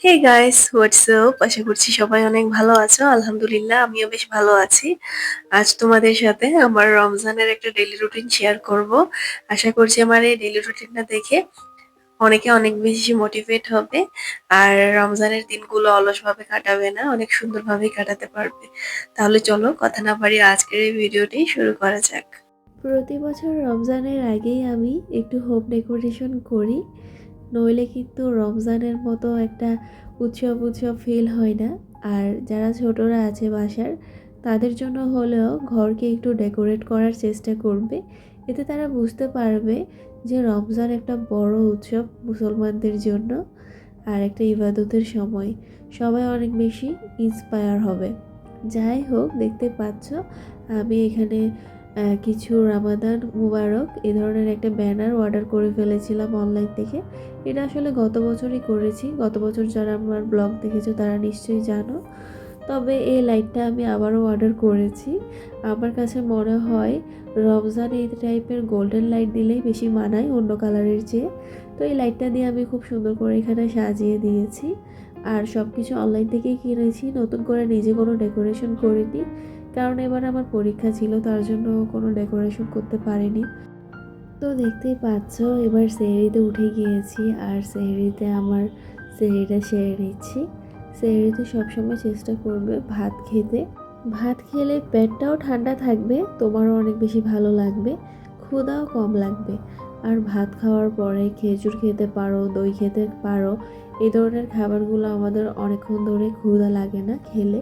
Hey guys WhatsApp আশা করছি সবাই অনেক ভালো আছো। আলহামদুলিল্লাহ, আমিও বেশ ভালো আছি। আজ তোমাদের সাথে আমার রমজানের একটা ডেইলি রুটিন শেয়ার করব। আশা করছি আমার এই ডেইলি রুটিনটা দেখে অনেকে অনেক বেশি মোটিভেট হবে। আর রমজানের দিনগুলো অলসভাবে কাটাবে না, অনেক সুন্দরভাবে কাটাতে পারবে। তাহলে চলো কথা না পারি আজকের এই ভিডিওটি শুরু করা যাক। প্রতি বছর রমজানের আগেই আমি একটু হোম ডেকোরেশন করি। নইলে কিন্তু রমজানের মতো একটা উৎসব উৎসব ফিল হয় না। আর যারা ছোটরা আছে বাসার, তাদের জন্য হলেও ঘরকে একটু ডেকোরেট করার চেষ্টা করবে। এতে তারা বুঝতে পারবে যে রমজান একটা বড় উৎসব মুসলমানদের জন্য আর একটা ইবাদতের সময়। সবাই অনেক বেশি ইন্সপায়ার হবে। যাই হোক, দেখতে পাচ্ছ, আমি এখানে কিছু রামাদান মুবারক, এ ধরনের একটা ব্যানার অর্ডার করে ফেলেছিলাম অনলাইন থেকে। এটা আসলে গত বছরই করেছি। গত বছর যারা আমার ব্লগ দেখেছ তারা নিশ্চয়ই জানো। তবে এই লাইটটা আমি আবারও অর্ডার করেছি। আমার কাছে মনে হয় রমজান এই টাইপের গোল্ডেন লাইট দিলেই বেশি মানায় অন্য কালারের চেয়ে। তো এই লাইটটা দিয়ে আমি খুব সুন্দর করে এখানে সাজিয়ে দিয়েছি। আর সব কিছু অনলাইন থেকেই কিনেছি। নতুন করে নিজে কোনো ডেকোরেশন করিনি। কারণ এবার আমার পরীক্ষা ছিল, তার জন্য কোনো ডেকোরেশন করতে পারিনি। তো দেখতেই পাচ্ছ, এবার সেহরিতে উঠে গিয়েছি আর সেহরিতে আমার সেহরিটা সেরে নিচ্ছি। সেহরিতে সবসময় চেষ্টা করবে ভাত খেতে। ভাত খেলে পেটটাও ঠান্ডা থাকবে, তোমারও অনেক বেশি ভালো লাগবে ক্ষুদাও কম লাগবে। আর ভাত খাওয়ার পরে খেজুর খেতে পারো, দই খেতে পারো, এই ধরনের খাবারগুলো আমাদের অনেকক্ষণ ধরে ক্ষুধা লাগে না খেলে।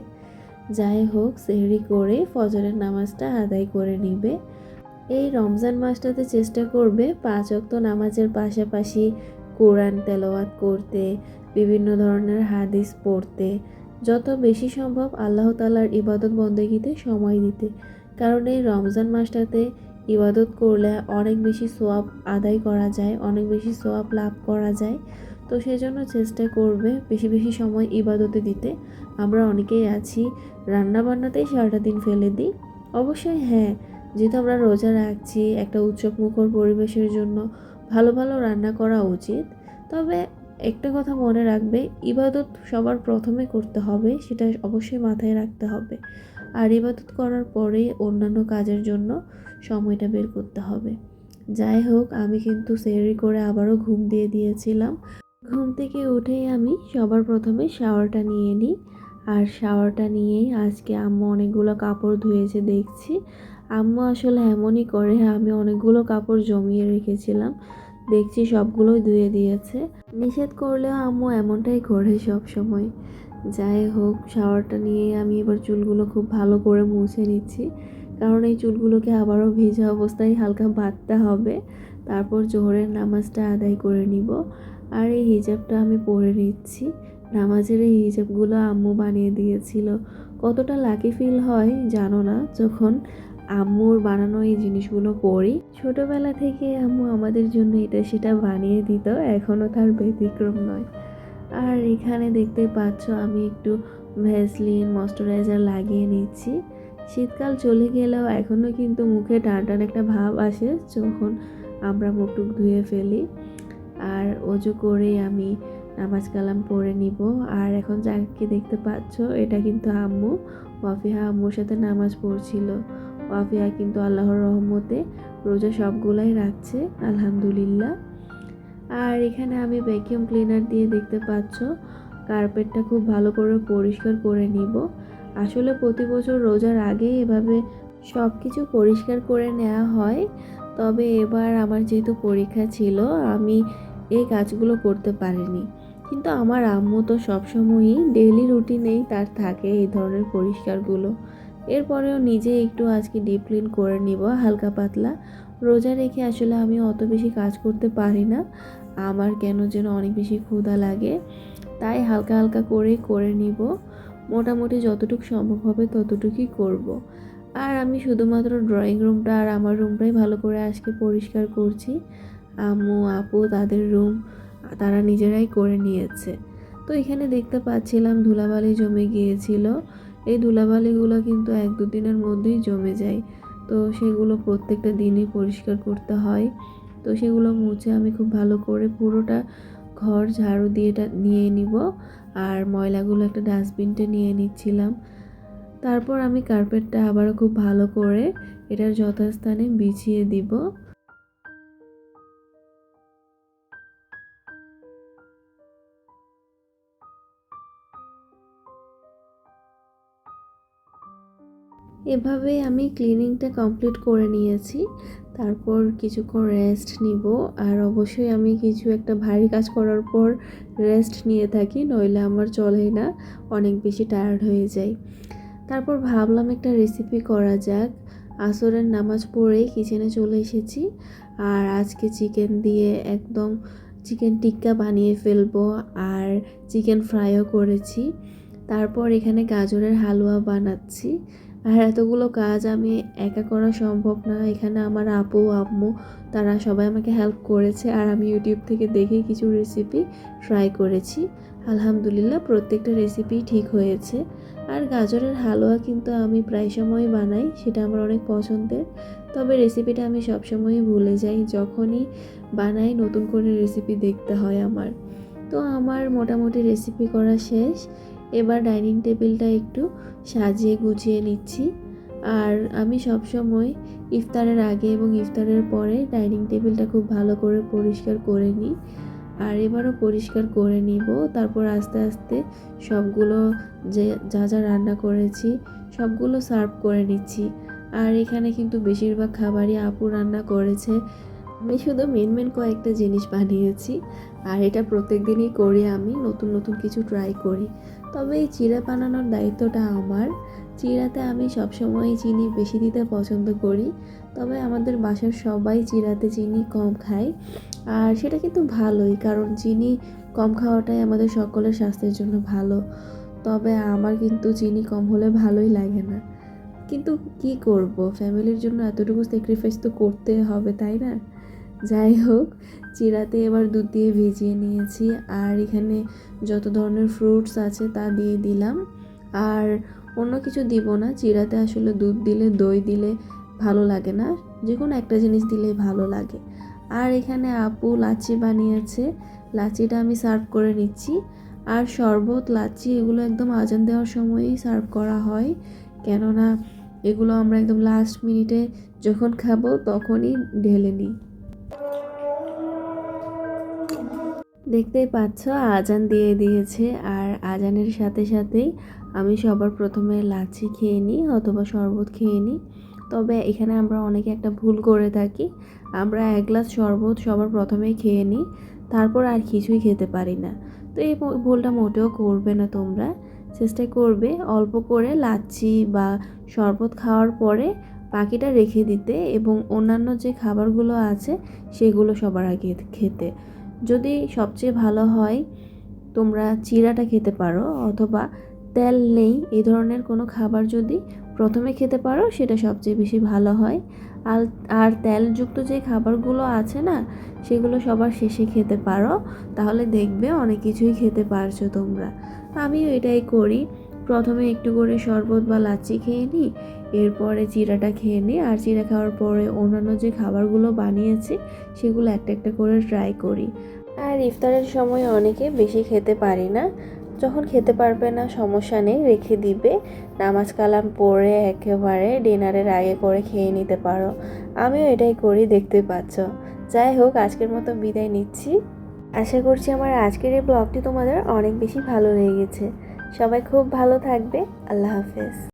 যাই হোক, সেহরি করে ফজরের নামাজটা আদায় করে নিবে। এই রমজান মাসটাতে চেষ্টা করবে পাঁচ অক্ত নামাজের পাশাপাশি কোরআন তেলাওয়াত করতে, বিভিন্ন ধরনের হাদিস পড়তে। যত বেশি সম্ভব আল্লাহ তালার ইবাদত বন্দেগীতে সময় দিতে। কারণ এই রমজান মাসটাতে ইবাদত করলে অনেক বেশি সোয়াব আদায় করা যায়, অনেক বেশি সোয়াব লাভ করা যায়। তো সেই জন্য চেষ্টা করবে বেশি বেশি সময় ইবাদতে দিতে। আমরা অনেকেই আছি রান্না বান্নাতেই সারাটা দিন ফেলে দিই। অবশ্যই হ্যাঁ যেহেতু আমরা রোজা রাখছি, একটা উৎসব মুখর পরিবেশের জন্য ভালো ভালো রান্না করা উচিত। তবে একটা কথা মনে রাখবে, ইবাদত সবার প্রথমে করতে হবে, সেটা অবশ্যই মাথায় রাখতে হবে। আর ইবাদত করার পরে অন্যান্য কাজের জন্য সময়টা বের করতে হবে। যাই হোক, আমি কিন্তু সেরি করে আবারও ঘুম দিয়ে দিয়েছিলাম। ঘুম থেকে উঠেই আমি সবার প্রথমে শাওয়ারটা নিয়ে নিই। আর শাওয়ারটা নিয়েই আজকে আম্মু অনেকগুলো কাপড় ধুয়েছে দেখছি। আম্মু আসলে এমনই করে, আমি অনেকগুলো কাপড় জমিয়ে রেখেছিলাম। দেখছি সবগুলোই ধুয়ে দিয়েছে। নিষেধ করলেও আম্মু এমনটাই করে সব সময় যাই হোক, শাওয়ারটা নিয়ে আমি এবার চুলগুলো খুব ভালো করে মুছে নিচ্ছি। কারণ এই চুলগুলোকে আবারও ভেজা অবস্থায় হালকা বাঁধতে হবে। তারপর জোহরের নামাজটা আদায় করে নিব। আর এই হিজাবটা আমি পরে নিচ্ছি। নামাজের এই হিজাবগুলো আম্মু বানিয়ে দিয়েছিল। কতটা লাকি ফিল হয় জানো না? যখন আম্মুর বানানো এই জিনিসগুলো পরি ছোটবেলা থেকে আম্মু আমাদের জন্য এটা সেটা বানিয়ে দিত এখনও তার ব্যতিক্রম নয়। আর এখানে দেখতে পাচ্ছ আমি একটু ভ্যাসলিন ময়শ্চারাইজার লাগিয়ে নিচ্ছি। শীতকাল চলে গেলেও এখনও কিন্তু মুখে টান টান একটা ভাব আসে, যখন আমরা মুখ টুক ধুয়ে ফেলি। আর অজু করে আমি নামাজ কালাম পড়ে নিব। আর এখন যাকে দেখতে পাচ্ছ, এটা কিন্তু আম্মু। ওয়াফিহা আম্মুর সাথে নামাজ পড়ছিল। ওয়াফিয়া কিন্তু আল্লাহর রহমতে রোজা সবগুলাই রাখছে, আলহামদুলিল্লাহ। আর এখানে আমি ভ্যাকিউম ক্লিনার দিয়ে দেখতে পাচ্ছ কার্পেটটা খুব ভালো করে পরিষ্কার করে নিব। আসলে প্রতি বছর রোজার আগে এভাবে সব কিছু পরিষ্কার করে নেওয়া হয়। তবে এবার আমার যেহেতু পরীক্ষা ছিল, আমি এই কাজগুলো করতে পারিনি। কিন্তু আমার আম্মু তো সবসময়ই ডেইলি রুটিনেই তার থাকে এই ধরনের পরিষ্কারগুলো। এরপরেও নিজে একটু আজকে ডিপ ক্লিন করে নিব, হালকা পাতলা। রোজা রেখে আসলে আমি অত বেশি কাজ করতে পারি না। আমার কেন যেন অনেক বেশি ক্ষুধা লাগে। তাই হালকা হালকা করে করে নিব। মোটামুটি যতটুকু সম্ভব হবে ততটুকুই করব। আর আমি শুধুমাত্র ড্রয়িং রুমটা আর আমার রুমটাই ভালো করে আজকে পরিষ্কার করছি। আম্মু, আপু, তাদের রুম তারা নিজেরাই করে নিয়েছে। তো এখানে দেখতে পাচ্ছিলাম ধুলাবালি জমে গিয়েছিল। এই ধুলাবালিগুলো কিন্তু এক দু দিনের মধ্যেই জমে যায়। তো সেগুলো প্রত্যেকটা দিনই পরিষ্কার করতে হয়। তো সেগুলো মুছে আমি খুব ভালো করে পুরোটা ঘর ঝাড়ু দিয়ে নিয়ে নিব। আর ময়লাগুলো একটা ডাস্টবিনটা নিয়ে নিচ্ছিলাম। তারপর আমি কার্পেটটা আবারও খুব ভালো করে এটার যথাস্থানে বিছিয়ে দিব। এভাবেই আমি ক্লিনিংটা কমপ্লিট করে নিয়েছি। তারপর কিছুক্ষণ রেস্ট নিব আর অবশ্যই আমি কিছু একটা ভারী কাজ করার পর রেস্ট নিয়ে থাকি, নইলে আমার চলেই না, অনেক বেশি টায়ার্ড হয়ে যাই। তারপর ভাবলাম একটা রেসিপি করা যাক। আসরের নামাজ পড়েই কিচেনে চলে এসেছি আর আজকে চিকেন দিয়ে একদম চিকেন টিক্কা বানিয়ে ফেলব আর চিকেন ফ্রাইও করেছি। তারপর এখানে গাজরের হালুয়া বানাচ্ছি। আর এতগুলো কাজ আমি একা করা সম্ভব না। এখানে আমার আপু, আম্মু, তারা সবাই আমাকে হেল্প করেছে আর আমি ইউটিউব থেকে দেখে কিছু রেসিপি ট্রাই করেছি। আলহামদুলিল্লাহ প্রত্যেকটা রেসিপি ঠিক হয়েছে। আর গাজরের হালুয়া কিন্তু আমি প্রায় সময় বানাই, সেটা আমার অনেক পছন্দের। তবে রেসিপিটা আমি সবসময়ই ভুলে যাই, যখনই বানাই নতুন করে রেসিপি দেখতে হয় আমার। তো আমার মোটামুটি রেসিপি করা শেষ। এবার ডাইনিং টেবিলটা একটু সাজিয়ে গুছিয়ে নিচ্ছি। আর আমি সবসময় ইফতারের আগে এবং ইফতারের পরে ডাইনিং টেবিলটা খুব ভালো করে পরিষ্কার করে নিই। আর এবারও পরিষ্কার করে নিব। তারপর আস্তে আস্তে সবগুলো যে, যা যা রান্না করেছি সবগুলো সার্ভ করে নিচ্ছি। আর এখানে কিন্তু বেশিরভাগ খাবারই আপু রান্না করেছে। আমি শুধু মেন মেন কয়েকটা জিনিস বানিয়েছি। আর এটা প্রত্যেক দিনই করি আমি। নতুন নতুন কিছু ট্রাই করি। তবে এই চিড়া বানানোর দায়িত্বটা আমার। চিড়াতে আমি সবসময় চিনি বেশি দিতে পছন্দ করি, তবে আমাদের বাসার সবাই চিড়াতে চিনি কম খায়, আর সেটা কিন্তু ভালোই, কারণ চিনি কম খাওয়াটাই আমাদের সকলের স্বাস্থ্যের জন্য ভালো। তবে আমার কিন্তু চিনি কম হলে ভালোই লাগে না। কিন্তু কি করব? ফ্যামিলির জন্য এতটুকু স্যাক্রিফাইস তো করতে হবে, তাই না? যাই হোক চিড়াতে এবার দুধ দিয়ে ভিজিয়ে নিয়েছি আর এখানে যত ধরনের ফ্রুটস আছে তা দিয়ে দিলাম। আর অন্য কিছু দিব না চিড়াতে আসলে দুধ দিলে, দই দিলে ভালো লাগে না যে কোনো একটা জিনিস দিলেই ভালো লাগে। আর এখানে আপু লাচি বানিয়েছে লাচিটা আমি সার্ভ করে নিচ্ছি। আর শরবত লাচি এগুলো একদম আজান দেওয়ার সময়ই সার্ভ করা হয়, কেননা এগুলো আমরা একদম লাস্ট মিনিটে যখন খাব তখনই ঢেলে নিই। দেখতেই পাচ্ছ, আজান দিয়ে দিয়েছে। আর আজানের সাথে সাথেই আমি সবার প্রথমে লাচি খেয়ে নিই অথবা শরবত খেয়ে নিই। তবে এখানে আমরা অনেকে একটা ভুল করে থাকি। আমরা এক গ্লাস শরবত সবার প্রথমেই খেয়ে নিই, তারপর আর কিছুই খেতে পারি না। তো এই ভুলটা মোটেও করবে না তোমরা। চেষ্টা করবে অল্প করে লাচ্ছি বা শরবত খাওয়ার পরে বাকিটা রেখে দিতে এবং অন্যান্য যে খাবারগুলো আছে সেগুলো সবার আগে খেতে। যদি সবচেয়ে ভালো হয়, তোমরা চিরাটা খেতে পারো অথবা তেল নেই, এই ধরনের কোনো খাবার যদি প্রথমে খেতে পারো, সেটা সবচেয়ে বেশি ভালো হয়। আর আর তেলযুক্ত যে খাবারগুলো আছে না, সেগুলো সবার শেষে খেতে পারো, তাহলে দেখবে অনেক কিছুই খেতে পারছ তোমরা। আমিও এটাই করি। প্রথমে একটু করে শরবত বা লাচ্ছি খেয়ে নিই এরপরে চিড়াটা খেয়ে নিই আর চিড়া খাওয়ার পরে অন্যান্য যে খাবারগুলো বানিয়েছি, সেগুলো একটা একটা করে ট্রাই করি। আর ইফতারের সময় অনেকে বেশি খেতে পারি না। যখন খেতে পারবে না, সমস্যা নেই, রেখে দিবে। নামাজ কালাম পড়ে একেবারে ডিনারের আগে করে খেয়ে নিতে পারো। আমিও এটাই করি, দেখতে পাচ্ছ। যাই হোক, আজকের মতো বিদায় নিচ্ছি। আশা করছি আমার আজকের এই ব্লগটি তোমাদের অনেক বেশি ভালো লেগেছে। সবাই খুব ভালো থাকবে। আল্লাহ হাফেজ।